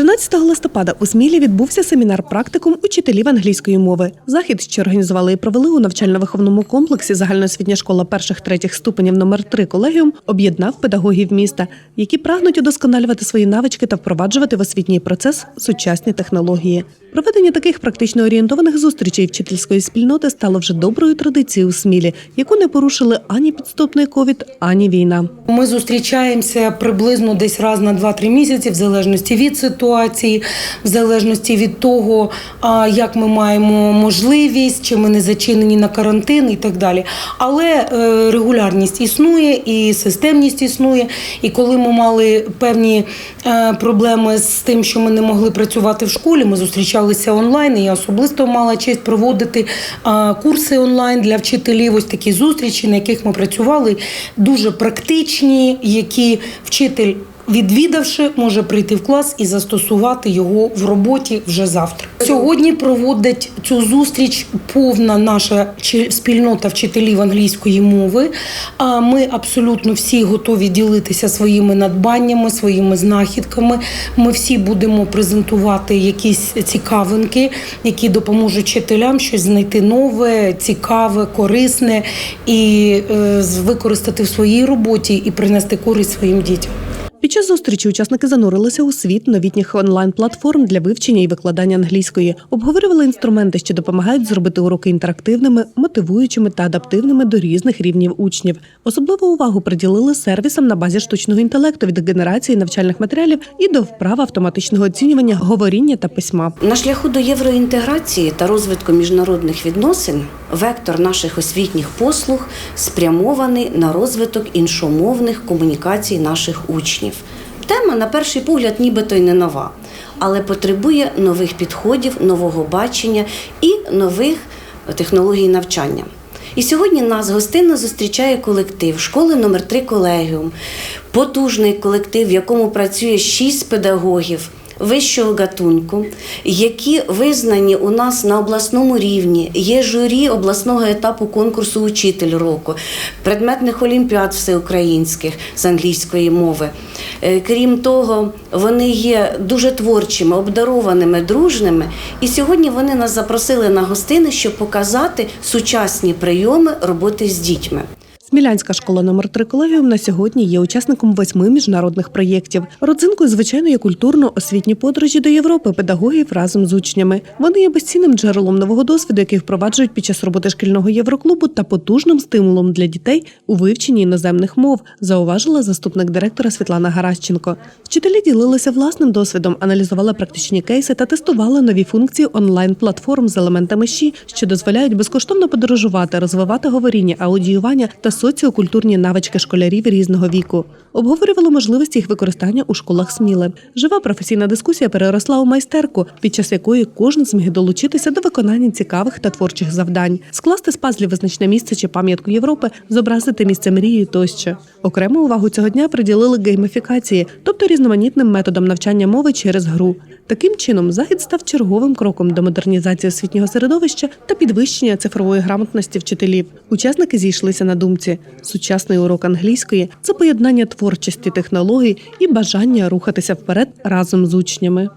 13 листопада у Смілі відбувся семінар практикум учителів англійської мови. Захід, що організували і провели у навчально-виховному комплексі загальноосвітня школа перших-третіх ступенів номер 3 колегіум, об'єднав педагогів міста, які прагнуть удосконалювати свої навички та впроваджувати в освітній процес сучасні технології. Проведення таких практично орієнтованих зустрічей вчительської спільноти стало вже доброю традицією у Смілі, яку не порушили ані підступний ковід, ані війна. Ми зустрічаємося приблизно десь раз на 2-3 місяці, в залежності від ситуації, в залежності від того, як ми маємо можливість, чи ми не зачинені на карантин і так далі. Але е, регулярність існує і системність існує. І коли ми мали певні е, проблеми з тим, що ми не могли працювати в школі, ми зустрічалися онлайн. І я особисто мала честь проводити курси онлайн для вчителів. Ось такі зустрічі, на яких ми працювали, дуже практичні, які вчитель. Відвідавши, може прийти в клас і застосувати його в роботі вже завтра. Сьогодні проводить цю зустріч повна наша спільнота вчителів англійської мови. А ми абсолютно всі готові ділитися своїми надбаннями, своїми знахідками. Ми всі будемо презентувати якісь цікавинки, які допоможуть вчителям щось знайти нове, цікаве, корисне і е, використати в своїй роботі і принести користь своїм дітям. Під час зустрічі учасники занурилися у світ новітніх онлайн-платформ для вивчення і викладання англійської, обговорювали інструменти, що допомагають зробити уроки інтерактивними, мотивуючими та адаптивними до різних рівнів учнів. Особливу увагу приділили сервісам на базі штучного інтелекту від генерації навчальних матеріалів і до вправ автоматичного оцінювання говоріння та письма. На шляху до євроінтеграції та розвитку міжнародних відносин вектор наших освітніх послуг спрямований на розвиток іншомовних комунікацій наших учнів. Тема, на перший погляд, нібито й не нова, але потребує нових підходів, нового бачення і нових технологій навчання. І сьогодні нас гостинно зустрічає колектив школи номер 3 колегіум, потужний колектив, в якому працює шість педагогів вищого гатунку, які визнані у нас на обласному рівні. Є журі обласного етапу конкурсу Учитель року, предметних олімпіад всеукраїнських з англійської мови. Е, Крім того, вони є дуже творчими, обдарованими, дружними. І сьогодні вони нас запросили на гостини, щоб показати сучасні прийоми роботи з дітьми. Смілянська школа номер 3 колегіум на сьогодні є учасником восьми міжнародних проєктів. Родзинкою, звичайно, є культурно-освітні подорожі до Європи педагогів разом з учнями. Вони є безцінним джерелом нового досвіду, який впроваджують під час роботи шкільного євроклубу та потужним стимулом для дітей у вивченні іноземних мов, зауважила заступник директора Світлана Гаращенко. Вчителі ділилися власним досвідом, аналізували практичні кейси та тестували нові функції онлайн-платформ з елементами ЩІ, що дозволяють безкоштовно подорожувати, розвивати говоріння, аудіювання та соціокультурні навички школярів різного віку. Обговорювали можливості їх використання у школах Сміли. Жива професійна дискусія переросла у майстерку, під час якої кожен зміг долучитися до виконання цікавих та творчих завдань, скласти з пазлів визначне місце чи пам'ятку Європи, зобразити місце мрії тощо. Окрему увагу цього дня приділили гейміфікації, тобто різноманітним методам навчання мови через гру. Таким чином, захід став черговим кроком до модернізації освітнього середовища та підвищення цифрової грамотності вчителів. Учасники зійшлися на думці: сучасний урок англійської це поєднання творчості технологій і бажання рухатися вперед разом з учнями.